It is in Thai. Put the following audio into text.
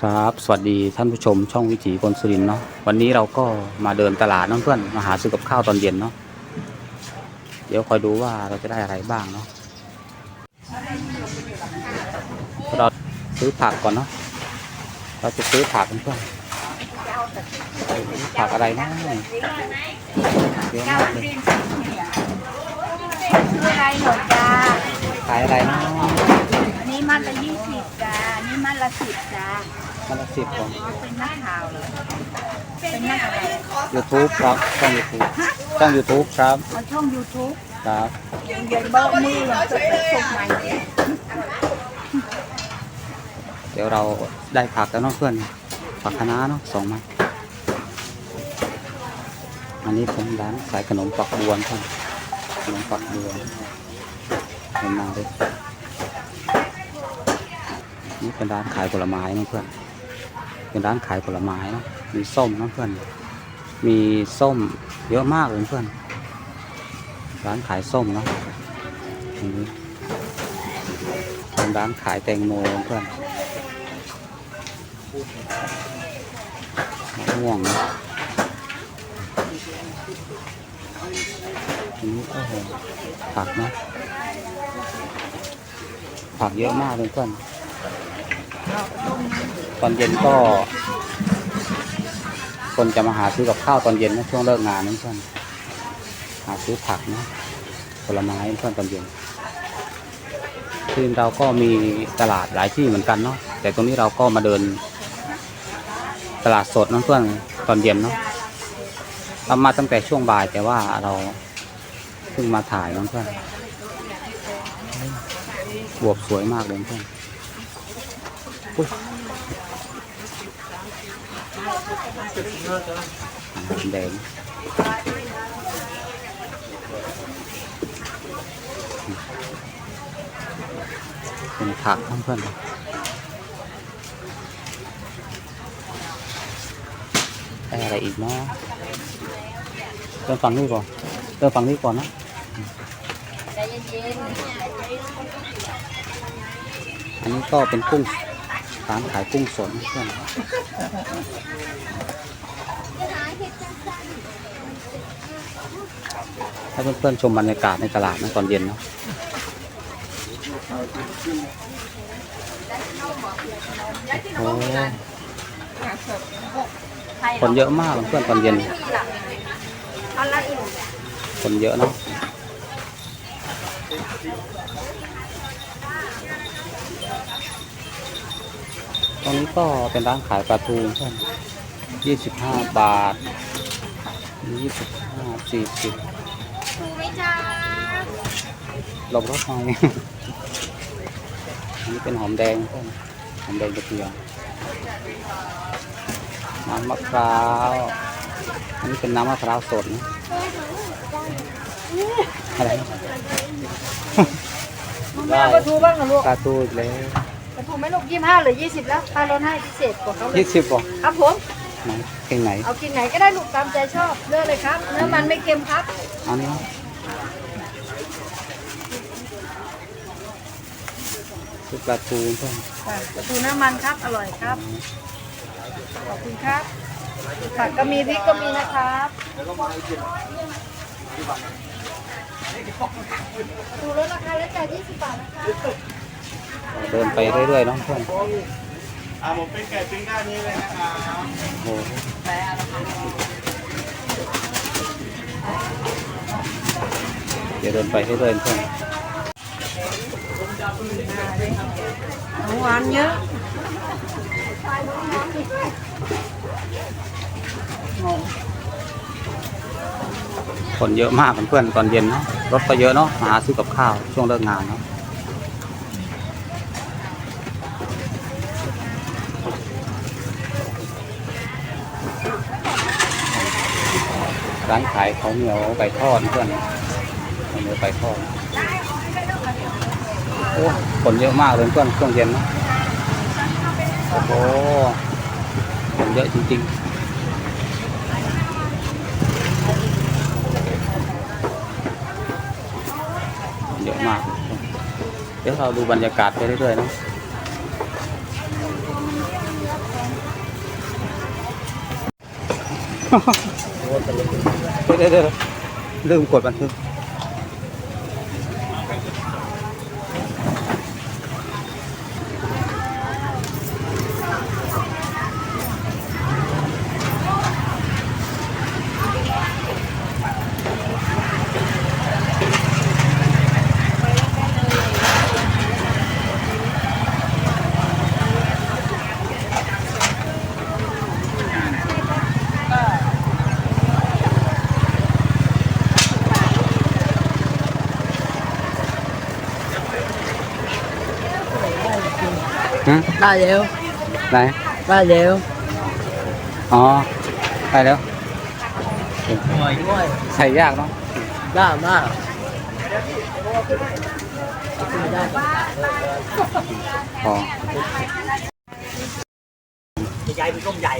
ครับ สวัสดีท่านผู้ชมช่องวิถีคนสุรินทร์เนาะวันนี้เราก็มาเดินตลาดเนาะเพื่อนมาหาซื้อกับข้าวตอนเย็นเนาะเดี๋ยวคอยดูว่าเราจะได้อะไรบ้างเนาะเราซื้อผักก่อนเนาะเราจะซื้อผักเพื่อนผักอะไรนะเยอะมากเลยคืออะไรหน่อยจ้าขายอะไรเนาะอันนี้มัดละยี่สิบจ้าอันนี้มัดละสิบจ้า มันละสิบของอ๋อเป็นนักข่าวเหรอเป็นนักอะไรยูทูบครับช่องยูทูบช่องยูทูบครับเอาช่อง YouTube ครับเย็นเบิ้มือหลังจากส่งใหม่เนี่ยเดี๋ยวเราได้ผักแล้วเนาะเพื่อนผักคะน้าเนาะสองไม้อันนี้เป็นร้านขายขนมปักบวนครับขนมปักบวนเห็นมาเลยนี่เป็นร้านขายผลไม้นะเพื่อน เป็นร้านขายผลไม้นะมีส้มนะเพื่อน มีส้มเยอะมากเลยเพื่อน ร้านขายส้มเนาะอันนี้เป็นร้านขายแตงโมเพื่อนมะม่วงนะอันนี้โอ้โหผักนะ ผักเยอะมากเลยเพื่อน ตอนเย็นก็ คนจะมาหาซื้อกับข้าวตอนเย็นนะช่วงเลิกงานนะเพื่อนหาซื้อผักนะผลไม้เพื่อนตอนเย็นคือเราก็มีตลาดหลายที่เหมือนกันเนาะแต่ตรงนี้เราก็มาเดิน ตลาดสดนั่นเพื่อนตอนเย็นเนาะเรามาตั้งแต่ช่วงบ่ายแต่ว่าเราเพิ่งมาถ่ายนั่นเพื่อนบวบสวยมากเลยเพื่อนอุ๊ย แดงเป็นผักเพื่อนได้อะไรอีกเนาะเริ่มฟังนี่ก่อนเริ่มฟังนี่ก่อนนะอันนี้ก็เป็นกุ้ง ร้านขายกุ้งสดเพื่อนถ้าเพื่อนๆชมบรรยากาศในตลาดนะตอนเย็นเนาะโอ้คนเยอะมากเพื่อนตอนเย็น คนเยอะเนาะ ตรงนี้ก็เป็นร้านขายปลาทูเพื่อนยี่สิบห้าบาทยี่สิบห้าสี่สิบถูกไหมจ้าหลบรถหน่อยอันนี้เป็นหอมแดงเพื่อนหอมแดงกระเทียมน้ำมะพร้าวอันนี้เป็นน้ำมะพร้าวสดนะอะไรนะแม่ปลาทูบ้างเหรอลูกปลาทูอีกแล้ว ปลาทูไม่ลูกยี่สิบห้าหรือยี่สิบแล้วป้าลดให้พิเศษกว่าเขาเลยยี่สิบป่ะครับผมไหนเก่งไหนเอากินไหนก็ได้ลูกตามใจชอบเลือกเลยครับ เนื้อมันไม่เค็มครับอันนี้คือปลาทูเพื่อนค่ะปลาทูน้ำมันครับอร่อยครับขอบคุณครับผักก็มีพริกก็มีนะครับดูแล้วราคาแล้วแต่ยี่สิบบาทนะคะ เดินไปเรื่อยๆเน้องเพื่อนอ่าผมเป็นไก่ปิ้งด้านนี้เลยนะครับโอ้โหเดี๋ยวเดินไปเรื่อยๆเพื่อนหวานเยอะคนเยอะมากเพื่อนๆตอนเย็นเนาะรถก็เยอะเนาะมาหาซื้อกับข้าวช่วงเลิกงานเนาะ ร้านขายของเหนียวไก่ทอดเพื่อนเหนียวก่ทอดโอ้คนเยอะมากเลยเพื่อนช่วงเย็นนะโอ้โหคนเยอะจริงๆเยอะมาก เดี๋ยวเราดูบรรยากาศไปเรื่อยๆนะโอ้ เดี๋ยวเดี๋ยวลืมกดบันทึก ฮะได้แล้วไหนได้แล้วอ๋อไปแล้วหน่อยด้วยใส่ยากเนาะได้มากอ๋อใหญ่เป็นต้มใหญ่